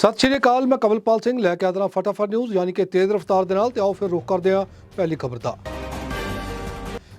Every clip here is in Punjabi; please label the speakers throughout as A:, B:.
A: ਸਤਿ ਸ਼੍ਰੀ ਅਕਾਲ, ਮੈਂ ਕਮਲਪਾਲ ਸਿੰਘ, ਲੈ ਕੇ ਆਦਰਾ ਫਟਾਫਟ ਨਿਊਜ਼ ਯਾਨੀ ਕਿ ਤੇਜ਼ ਰਫ਼ਤਾਰ ਦੇ ਨਾਲ, ਤੇ ਆਓ ਫਿਰ ਰੁਕ ਕਰਦੇ ਹਾਂ ਪਹਿਲੀ ਖਬਰ ਦਾ।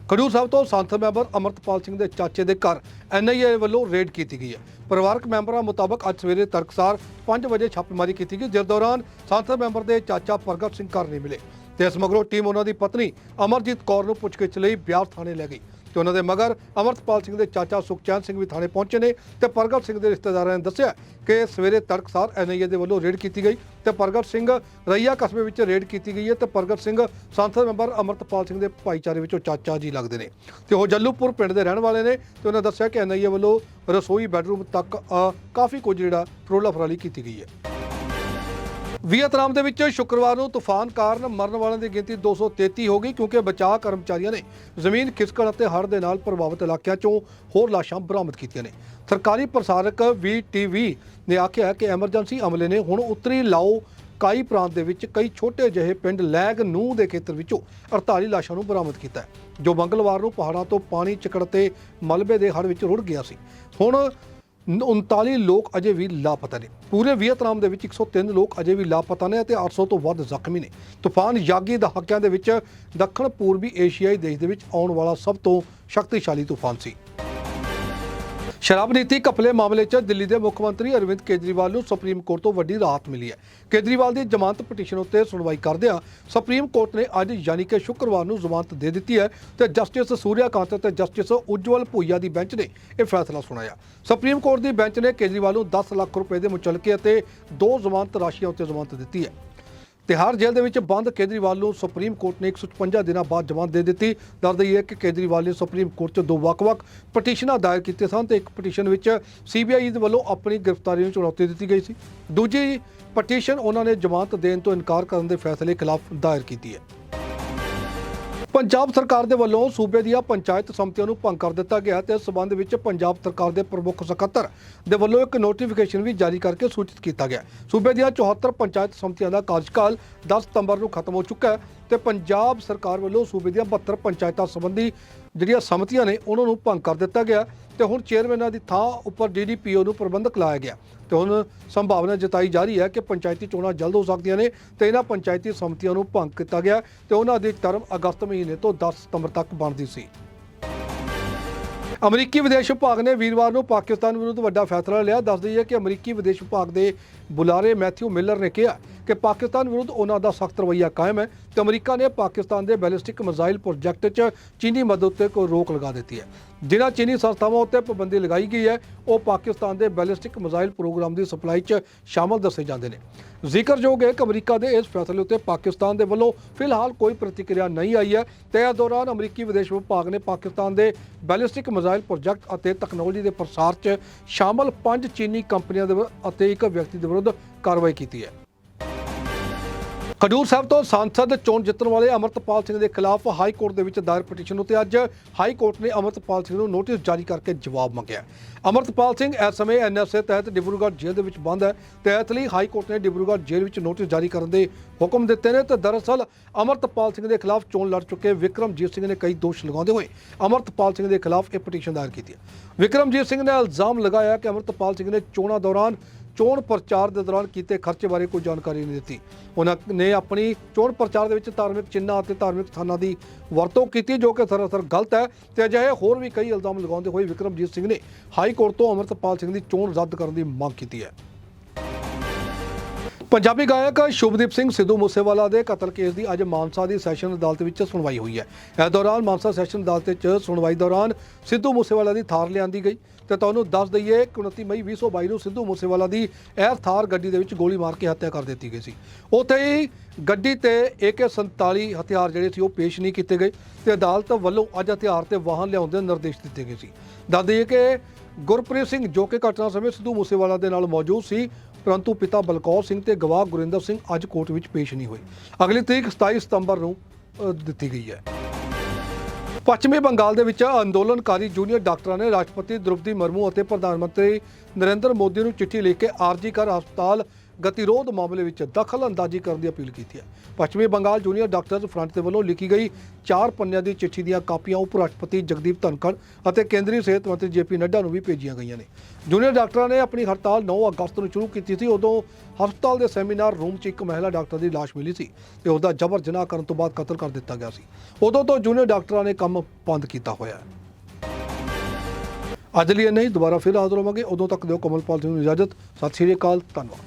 A: ਖਡੂਰ ਸਾਹਿਬ ਤੋਂ ਸੰਸਦ ਮੈਂਬਰ ਅਮਰਤਪਾਲ ਸਿੰਘ ਦੇ ਚਾਚੇ ਦੇ ਘਰ ਐਨਆਈਏ ਵੱਲੋਂ ਰੇਡ ਕੀਤੀ ਗਈ ਹੈ। ਪਰਿਵਾਰਕ ਮੈਂਬਰਾਂ ਮੁਤਾਬਕ ਅੱਜ ਸਵੇਰੇ ਤਰਕਸਾਰ 5 ਵਜੇ ਛਾਪੇਮਾਰੀ ਕੀਤੀ ਗਈ, ਜਿਸ ਦੌਰਾਨ ਸੰਸਦ ਮੈਂਬਰ ਦੇ ਚਾਚਾ ਪ੍ਰਗਟ ਸਿੰਘ ਘਰ ਨਹੀਂ ਮਿਲੇ। ਤੇ ਇਸ ਮਗਰੋਂ ਟੀਮ ਉਹਨਾਂ ਦੀ ਪਤਨੀ ਅਮਰਜੀਤ ਕੌਰ ਨੂੰ ਪੁੱਛਗਿੱਛ ਲਈ ਬਿਆਸ ਥਾਣੇ ਲੈ ਗਈ। ਤੇ ਉਹਨਾਂ ਦੇ ਮਗਰ ਅਮਰਤਪਾਲ ਸਿੰਘ ਦੇ ਚਾਚਾ ਸੁਖਚੈਨ ਸਿੰਘ ਵੀ ਥਾਣੇ ਪਹੁੰਚੇ ਨੇ ਤੇ ਪ੍ਰਗਟ ਸਿੰਘ ਦੇ ਰਿਸ਼ਤੇਦਾਰਾਂ ਨੇ ਦੱਸਿਆ ਕਿ ਸਵੇਰੇ ਤੜਕਸਾਰ ਐਨਆਈਏ ਦੇ ਵੱਲੋਂ ਰੇਡ ਕੀਤੀ ਗਈ ਤੇ ਪ੍ਰਗਟ ਸਿੰਘ ਰਈਆ ਕਸਬੇ ਵਿੱਚ ਰੇਡ ਕੀਤੀ ਗਈ ਹੈ ਤੇ ਪ੍ਰਗਟ ਸਿੰਘ ਸੰਸਦ ਮੈਂਬਰ ਅਮਰਤਪਾਲ ਸਿੰਘ ਦੇ ਭਾਈਚਾਰੇ ਵਿੱਚੋਂ ਚਾਚਾ ਜੀ ਲੱਗਦੇ ਨੇ। ਤੇ ਉਹ ਜੱਲੂਪੁਰ ਪਿੰਡ ਦੇ ਰਹਿਣ ਵਾਲੇ ਨੇ ਤੇ ਉਹਨਾਂ ਦੱਸਿਆ ਕਿ ਐਨਆਈਏ ਵੱਲੋਂ ਰਸੋਈ ਬੈਡਰੂਮ ਤੱਕ ਕਾਫੀ ਕੁਝ ਜਿਹੜਾ ਫਰੋਲਾ ਫਰਾਲੀ ਕੀਤੀ ਗਈ ਹੈ। ਵੀਅਤਨਾਮ ਦੇ ਵਿੱਚ ਸ਼ੁੱਕਰਵਾਰ ਨੂੰ ਤੂਫਾਨ ਕਾਰਨ ਮਰਨ ਵਾਲਿਆਂ ਦੀ ਗਿਣਤੀ 233 ਹੋ ਗਈ ਕਿਉਂਕਿ ਬਚਾਅ ਕਰਮਚਾਰੀਆਂ ਨੇ ਜ਼ਮੀਨ ਖਿਸਕਣ ਅਤੇ ਹੜ੍ਹ ਦੇ ਨਾਲ ਪ੍ਰਭਾਵਿਤ ਇਲਾਕਿਆਂ 'ਚੋਂ ਹੋਰ ਲਾਸ਼ਾਂ ਬਰਾਮਦ ਕੀਤੀਆਂ ਨੇ। ਸਰਕਾਰੀ ਪ੍ਰਸਾਰਕ ਵੀਟੀਵੀ ਨੇ ਆਖਿਆ ਕਿ ਐਮਰਜੈਂਸੀ ਅਮਲੇ ਨੇ ਹੁਣ ਉੱਤਰੀ ਲਾਓ ਕਾਈ ਪ੍ਰਾਂਤ ਦੇ ਵਿੱਚ ਕਈ ਛੋਟੇ ਜਿਹੇ ਪਿੰਡ ਲੈਗ ਨੂੰ ਦੇ ਖੇਤਰ ਵਿੱਚੋਂ 48 ਲਾਸ਼ਾਂ ਨੂੰ ਬਰਾਮਦ ਕੀਤਾ ਜੋ ਮੰਗਲਵਾਰ ਨੂੰ ਪਹਾੜਾਂ ਤੋਂ ਪਾਣੀ ਚਿਕੜ ਤੇ ਮਲਬੇ ਦੇ ਹੜ੍ਹ ਵਿੱਚ ਰੁੜ ਗਿਆ ਸੀ। ਹੁਣ 39 ਲੋਕ ਅਜੇ ਵੀ ਲਾਪਤਾ ਨੇ। ਪੂਰੇ ਵੀਅਤਨਾਮ ਦੇ ਵਿੱਚ 103 ਲੋਕ ਅਜੇ ਵੀ ਲਾਪਤਾ ਨੇ ਅਤੇ 800 ਤੋਂ ਵੱਧ ਜ਼ਖਮੀ ਨੇ। ਤੂਫਾਨ ਯਾਗੀ ਦਹਾਕਿਆਂ ਦੇ ਵਿੱਚ ਦੱਖਣ ਪੂਰਬੀ ਏਸ਼ੀਆਈ ਦੇਸ਼ ਦੇ ਵਿੱਚ ਆਉਣ ਵਾਲਾ ਸਭ ਤੋਂ ਸ਼ਕਤੀਸ਼ਾਲੀ ਤੂਫਾਨ ਸੀ। ਸ਼ਰਾਬ ਨੀਤੀ ਘਪਲੇ ਮਾਮਲੇ 'ਚ ਦਿੱਲੀ ਦੇ ਮੁੱਖ ਮੰਤਰੀ ਅਰਵਿੰਦ ਕੇਜਰੀਵਾਲ ਨੂੰ ਸੁਪਰੀਮ ਕੋਰਟ ਤੋਂ ਵੱਡੀ ਰਾਹਤ ਮਿਲੀ ਹੈ। ਕੇਜਰੀਵਾਲ ਦੀ ਜ਼ਮਾਨਤ ਪਟੀਸ਼ਨ ਉੱਤੇ ਸੁਣਵਾਈ ਕਰਦਿਆਂ ਸੁਪਰੀਮ ਕੋਰਟ ਨੇ ਅੱਜ ਯਾਨੀ ਕਿ ਸ਼ੁੱਕਰਵਾਰ ਨੂੰ ਜ਼ਮਾਨਤ ਦੇ ਦਿੱਤੀ ਹੈ ਤੇ ਜਸਟਿਸ ਸੂਰਿਆਕਾਂਤ ਅਤੇ ਜਸਟਿਸ ਉਜਵਲ ਭੁਈਆ ਦੀ ਬੈਂਚ ਨੇ ਇਹ ਫੈਸਲਾ ਸੁਣਾਇਆ। ਸੁਪਰੀਮ ਕੋਰਟ ਦੀ ਬੈਂਚ ਨੇ ਕੇਜਰੀਵਾਲ ਨੂੰ 10 ਲੱਖ ਰੁਪਏ ਦੇ ਮੁਚਲਕੇ ਅਤੇ ਦੋ ਜ਼ਮਾਨਤ ਰਾਸ਼ੀਆਂ ਉੱਤੇ ਜ਼ਮਾਨਤ ਦਿੱਤੀ ਹੈ। ਤਿਹਾਰ ਜੇਲ੍ਹ ਦੇ ਵਿੱਚ ਬੰਦ ਕੇਜਰੀਵਾਲ ਨੂੰ ਸੁਪਰੀਮ ਕੋਰਟ ਨੇ 156 ਦਿਨਾਂ ਬਾਅਦ ਜ਼ਮਾਨਤ ਦੇ ਦਿੱਤੀ। ਦੱਸ ਦਈਏ ਹੈ ਕਿ ਕੇਜਰੀਵਾਲ ਨੇ ਸੁਪਰੀਮ ਕੋਰਟ 'ਚ ਦੋ ਵੱਖ-ਵੱਖ ਪਟੀਸ਼ਨਾਂ ਦਾਇਰ ਕੀਤੇ ਸਨ ਤੇ ਇੱਕ ਪਟੀਸ਼ਨ ਵਿੱਚ ਸੀਬੀਆਈ ਦੇ ਵੱਲੋਂ ਆਪਣੀ ਗ੍ਰਿਫਤਾਰੀ ਨੂੰ ਚੁਣੌਤੀ ਦਿੱਤੀ ਗਈ ਸੀ। ਦੂਜੀ ਪਟੀਸ਼ਨ ਉਹਨਾਂ ਨੇ ਜ਼ਮਾਨਤ ਦੇਣ ਤੋਂ ਇਨਕਾਰ ਕਰਨ ਦੇ ਫੈਸਲੇ ਖਿਲਾਫ ਦਾਇਰ ਕੀਤੀ ਹੈ। ਪੰਜਾਬ ਸਰਕਾਰ ਦੇ ਵੱਲੋਂ ਸੂਬੇ ਦੀਆਂ ਪੰਚਾਇਤ ਸਮਤੀਆਂ ਨੂੰ ਭੰਗ ਕਰ ਦਿੱਤਾ ਗਿਆ ਤੇ ਇਸ ਸਬੰਧ ਵਿੱਚ ਪੰਜਾਬ ਸਰਕਾਰ ਦੇ ਪ੍ਰਮੁੱਖ ਸਕੱਤਰ ਦੇ ਵੱਲੋਂ ਇੱਕ ਨੋਟੀਫਿਕੇਸ਼ਨ ਵੀ ਜਾਰੀ ਕਰਕੇ ਸੂਚਿਤ ਕੀਤਾ ਗਿਆ। ਸੂਬੇ ਦੀਆਂ 74 ਪੰਚਾਇਤ ਸਮਤੀਆਂ ਦਾ ਕਾਰਜਕਾਲ 10 ਸਤੰਬਰ ਨੂੰ ਖਤਮ ਹੋ ਚੁੱਕਾ ਹੈ ਤੇ ਪੰਜਾਬ ਸਰਕਾਰ ਵੱਲੋਂ ਸੂਬੇ ਦੀਆਂ 72 ਪੰਚਾਇਤਾਂ ਸੰਬੰਧੀ ਜਿਹੜੀਆਂ ਸਮਿਤੀਆਂ ਨੇ, ਉਹਨਾਂ ਨੂੰ ਭੰਗ ਕਰ ਦਿੱਤਾ ਗਿਆ। ਤੇ ਹੁਣ ਚੇਅਰਮੈਨਾਂ ਦੀ ਥਾਂ ਉੱਪਰ ਡੀਡੀਪੀਓ ਨੂੰ ਪ੍ਰਬੰਧਕ ਲਾਇਆ ਗਿਆ। ਤੇ ਹੁਣ ਸੰਭਾਵਨਾ ਜਤਾਈ ਜਾ ਰਹੀ ਹੈ ਕਿ ਪੰਚਾਇਤੀ ਚੋਣਾਂ ਜਲਦ ਹੋ ਸਕਦੀਆਂ ਨੇ ਤੇ ਇਹਨਾਂ ਪੰਚਾਇਤੀ ਸਮਿਤੀਆਂ ਨੂੰ ਭੰਗ ਕੀਤਾ ਗਿਆ ਤੇ ਉਹਨਾਂ ਦੀ ਟਰਮ ਅਗਸਤ ਮਹੀਨੇ ਤੋਂ 10 ਸਤੰਬਰ ਤੱਕ ਬਣਦੀ ਸੀ। ਅਮਰੀਕੀ ਵਿਦੇਸ਼ ਵਿਭਾਗ ਨੇ ਵੀਰਵਾਰ ਨੂੰ ਪਾਕਿਸਤਾਨ ਵਿਰੁੱਧ ਵੱਡਾ ਫੈਸਲਾ ਲਿਆ। ਦੱਸ ਦਈਏ ਕਿ ਅਮਰੀਕੀ ਵਿਦੇਸ਼ ਵਿਭਾਗ ਦੇ ਬੁਲਾਰੇ ਮੈਥਿਊ ਮਿਲਰ ਨੇ ਕਿਹਾ ਕਿ ਪਾਕਿਸਤਾਨ ਵਿਰੁੱਧ ਉਹਨਾਂ ਦਾ ਸਖਤ ਰਵੱਈਆ ਕਾਇਮ ਹੈ ਤੇ ਅਮਰੀਕਾ ਨੇ ਪਾਕਿਸਤਾਨ ਦੇ ਬੈਲਿਸਟਿਕ ਮਿਜ਼ਾਈਲ ਪ੍ਰੋਜੈਕਟ 'ਚ ਚੀਨੀ ਮਦਦ ਉੱਤੇ ਕੋਈ ਰੋਕ ਲਗਾ ਦਿੱਤੀ ਹੈ। ਜਿਨ੍ਹਾਂ ਚੀਨੀ ਸੰਸਥਾਵਾਂ ਉੱਤੇ ਪਾਬੰਦੀ ਲਗਾਈ ਗਈ ਹੈ, ਉਹ ਪਾਕਿਸਤਾਨ ਦੇ ਬੈਲਿਸਟਿਕ ਮਿਜ਼ਾਈਲ ਪ੍ਰੋਗਰਾਮ ਦੀ ਸਪਲਾਈ 'ਚ ਸ਼ਾਮਲ ਦੱਸੇ ਜਾਂਦੇ ਨੇ। ਜ਼ਿਕਰਯੋਗ ਹੈ ਕਿ ਅਮਰੀਕਾ ਦੇ ਇਸ ਫੈਸਲੇ ਉੱਤੇ ਪਾਕਿਸਤਾਨ ਦੇ ਵੱਲੋਂ ਫਿਲਹਾਲ ਕੋਈ ਪ੍ਰਤੀਕਿਰਿਆ ਨਹੀਂ ਆਈ ਹੈ ਤੇ ਇਸ ਦੌਰਾਨ ਅਮਰੀਕੀ ਵਿਦੇਸ਼ ਵਿਭਾਗ ਨੇ ਪਾਕਿਸਤਾਨ ਦੇ ਬੈਲਿਸਟਿਕ ਮਿਜ਼ਾਈਲ ਪ੍ਰੋਜੈਕਟ ਅਤੇ ਟੈਕਨੋਲੋਜੀ ਦੇ ਪ੍ਰਸਾਰ 'ਚ ਸ਼ਾਮਲ ਪੰਜ ਚੀਨੀ ਕੰਪਨੀਆਂ ਦੇ ਅਤੇ ਇੱਕ ਵਿਅਕਤੀ ਦੇ ਵਿਰੁੱਧ ਕਾਰਵਾਈ ਕੀਤੀ ਹੈ। ਖਡੂਰ ਸਾਹਿਬ ਤੋਂ ਸੰਸਦ ਚੋਣ ਜਿੱਤਣ ਵਾਲੇ ਅਮਰਤਪਾਲ ਸਿੰਘ ਦੇ ਖਿਲਾਫ ਹਾਈ ਕੋਰਟ ਦੇ ਵਿੱਚ ਦਾਇਰ ਪਟੀਸ਼ਨ ਉੱਤੇ ਅੱਜ ਹਾਈ ਕੋਰਟ ਨੇ ਅਮਰਤਪਾਲ ਸਿੰਘ ਨੂੰ ਨੋਟਿਸ ਜਾਰੀ ਕਰਕੇ ਜਵਾਬ ਮੰਗਿਆ ਅਮਰਤਪਾਲ ਸਿੰਘ ਇਸ ਸਮੇਂ ਐਨਐਸਏ ਤਹਿਤ ਡਿਬਰੂਗੜ੍ਹ ਜੇਲ੍ਹ ਦੇ ਵਿੱਚ ਬੰਦ ਹੈ। ਤੇ ਇਸ ਲਈ ਹਾਈ ਕੋਰਟ ਨੇ ਡਿਬਰੂਗੜ੍ਹ ਜੇਲ੍ਹ ਵਿੱਚ ਨੋਟਿਸ ਜਾਰੀ ਕਰਨ ਦੇ ਹੁਕਮ ਦਿੱਤੇ ਨੇ ਤੇ ਦਰਅਸਲ ਅਮਰਤਪਾਲ ਸਿੰਘ ਦੇ ਖਿਲਾਫ ਚੋਣ ਲੜ ਚੁੱਕੇ ਵਿਕਰਮਜੀਤ ਸਿੰਘ ਨੇ ਕਈ ਦੋਸ਼ ਲਗਾਉਂਦੇ ਹੋਏ ਅਮਰਤਪਾਲ ਸਿੰਘ ਦੇ ਖਿਲਾਫ ਇਹ ਪਟੀਸ਼ਨ ਦਾਇਰ ਕੀਤੀ ਹੈ। ਵਿਕਰਮਜੀਤ ਸਿੰਘ ਨੇ ਇਲਜ਼ਾਮ ਲਗਾਇਆ ਕਿ ਅਮਰਤਪਾਲ ਸਿੰਘ ਨੇ ਚੋਣਾਂ ਦੌਰਾਨ ਚੋਣ ਪ੍ਰਚਾਰ ਦੇ ਦੌਰਾਨ ਕੀਤੇ ਖਰਚੇ ਬਾਰੇ ਕੋਈ ਜਾਣਕਾਰੀ ਨਹੀਂ ਦਿੱਤੀ। ਉਹਨਾਂ ਨੇ ਆਪਣੀ ਚੋਣ ਪ੍ਰਚਾਰ ਦੇ ਵਿੱਚ ਧਾਰਮਿਕ ਚਿੰਨ੍ਹਾਂ ਅਤੇ ਧਾਰਮਿਕ ਸਥਾਨਾਂ ਦੀ ਵਰਤੋਂ ਕੀਤੀ, ਜੋ ਕਿ ਸਰਾਸਰ ਗਲਤ ਹੈ ਤੇ ਅਜਿਹੇ ਹੋਰ ਵੀ ਕਈ ਇਲਜ਼ਾਮ ਲਗਾਉਂਦੇ ਹੋਏ ਵਿਕਰਮਜੀਤ ਸਿੰਘ ਨੇ ਹਾਈ ਕੋਰਟ ਤੋਂ ਅਮਰਤਪਾਲ ਸਿੰਘ ਦੀ ਚੋਣ ਰੱਦ ਕਰਨ ਦੀ ਮੰਗ ਕੀਤੀ ਹੈ। ਪੰਜਾਬੀ ਗਾਇਕ ਸ਼ੁਭਦੀਪ ਸਿੰਘ ਸਿੱਧੂ ਮੂਸੇਵਾਲਾ ਦੇ ਕਤਲ ਕੇਸ ਦੀ ਅੱਜ ਮਾਨਸਾ ਦੀ ਸੈਸ਼ਨ ਅਦਾਲਤ ਵਿੱਚ ਸੁਣਵਾਈ ਹੋਈ ਹੈ। ਇਸ ਦੌਰਾਨ ਮਾਨਸਾ ਸੈਸ਼ਨ ਅਦਾਲਤ ਵਿੱਚ ਸੁਣਵਾਈ ਦੌਰਾਨ ਸਿੱਧੂ ਮੂਸੇਵਾਲਾ ਦੀ ਥਾਰ ਲਿਆਂਦੀ ਗਈ ਤੇ ਤੁਹਾਨੂੰ ਦੱਸ ਦਈਏ ਕਿ 29 ਮਈ 2022 ਨੂੰ ਸਿੱਧੂ ਮੂਸੇਵਾਲਾ ਦੀ ਇਹ ਥਾਰ ਗੱਡੀ ਦੇ ਵਿੱਚ ਗੋਲੀ ਮਾਰ ਕੇ ਹੱਤਿਆ ਕਰ ਦਿੱਤੀ ਗਈ ਸੀ। ਉੱਥੇ ਹੀ ਗੱਡੀ ਤੇ AK47 ਹਥਿਆਰ ਜਿਹੜੇ ਸੀ ਉਹ ਪੇਸ਼ ਨਹੀਂ ਕੀਤੇ ਗਏ ਤੇ ਅਦਾਲਤ ਵੱਲੋਂ ਅੱਜ ਹਥਿਆਰ ਤੇ ਵਾਹਨ ਲਿਆਉਣ ਦੇ ਨਿਰਦੇਸ਼ ਦਿੱਤੇ ਗਏ ਸੀ। ਦੱਸ ਦਈਏ ਕਿ ਗੁਰਪ੍ਰੀਤ ਸਿੰਘ ਜੋ ਕਿ ਘਟਨਾ ਸਮੇਂ ਸਿੱਧੂ ਮੂਸੇਵਾਲਾ ਦੇ ਨਾਲ ਮੌਜੂਦ ਸੀ ਪਰੰਤੂ ਪਿਤਾ ਬਲਕੌਰ ਸਿੰਘ ਤੇ ਗਵਾਹ ਗੁਰਿੰਦਰ ਸਿੰਘ ਅੱਜ ਕੋਰਟ ਵਿੱਚ ਪੇਸ਼ ਨਹੀਂ ਹੋਏ। ਅਗਲੀ ਤਰੀਕ 27 ਸਤੰਬਰ ਨੂੰ ਦਿੱਤੀ ਗਈ ਹੈ। ਪੱਛਮੀ ਬੰਗਾਲ ਦੇ ਵਿੱਚ ਅੰਦੋਲਨਕਾਰੀ ਜੂਨੀਅਰ ਡਾਕਟਰਾਂ ਨੇ ਰਾਸ਼ਟਰਪਤੀ ਦ੍ਰੋਪਦੀ ਮਰਮੂ ਅਤੇ ਪ੍ਰਧਾਨ ਮੰਤਰੀ ਨਰਿੰਦਰ ਮੋਦੀ ਨੂੰ ਚਿੱਠੀ ਲਿਖ ਕੇ ਆਰਜੀ ਕਰ ਹਸਪਤਾਲ ਗਤੀਰੋਧ ਮਾਮਲੇ ਵਿੱਚ ਦਖਲ ਅੰਦਾਜ਼ੀ ਕਰਨ ਦੀ ਅਪੀਲ ਕੀਤੀ ਹੈ। ਪੱਛਮੀ ਬੰਗਾਲ ਜੂਨੀਅਰ ਡਾਕਟਰਜ਼ ਫਰੰਟ ਦੇ ਵੱਲੋਂ ਲਿਖੀ ਗਈ ਚਾਰ ਪੰਨਿਆਂ ਦੀ ਚਿੱਠੀ ਦੀਆਂ ਕਾਪੀਆਂ ਉਪ ਰਾਸ਼ਟਰਪਤੀ ਜਗਦੀਪ ਧਨਖੜ ਅਤੇ ਕੇਂਦਰੀ ਸਿਹਤ ਮੰਤਰੀ ਜੇਪੀ ਨੱਡਾ ਨੂੰ ਵੀ ਭੇਜੀਆਂ ਗਈਆਂ ਨੇ। ਜੂਨੀਅਰ ਡਾਕਟਰਾਂ ਨੇ ਆਪਣੀ ਹੜਤਾਲ 9 ਅਗਸਤ ਨੂੰ ਸ਼ੁਰੂ ਕੀਤੀ ਸੀ, ਉਦੋਂ ਹਸਪਤਾਲ ਦੇ ਸੈਮੀਨਾਰ ਰੂਮ 'ਚ ਇੱਕ ਮਹਿਲਾ ਡਾਕਟਰ ਦੀ ਲਾਸ਼ ਮਿਲੀ ਸੀ ਤੇ ਉਹਦਾ ਜਬਰ ਜਨਾਹ ਕਰਨ ਤੋਂ ਬਾਅਦ ਕਤਲ ਕਰ ਦਿੱਤਾ ਗਿਆ ਸੀ। ਉਦੋਂ ਤੋਂ ਜੂਨੀਅਰ ਡਾਕਟਰਾਂ ਨੇ ਕੰਮ ਬੰਦ ਕੀਤਾ ਹੋਇਆ ਹੈ। ਅੱਜ ਲਈ ਨਹੀਂ ਦੁਬਾਰਾ ਫਿਰ ਹਾਜ਼ਰ ਹੋਵਾਂਗੇ। ਉਦੋਂ ਤੱਕ ਦਿਓ ਕਮਲਪਾਲ ਸਿੰਘ ਨੂੰ ਇਜਾਜ਼ਤ। ਸਤਿ ਸ਼੍ਰੀ ਅਕਾਲ, ਧੰਨਵਾਦ।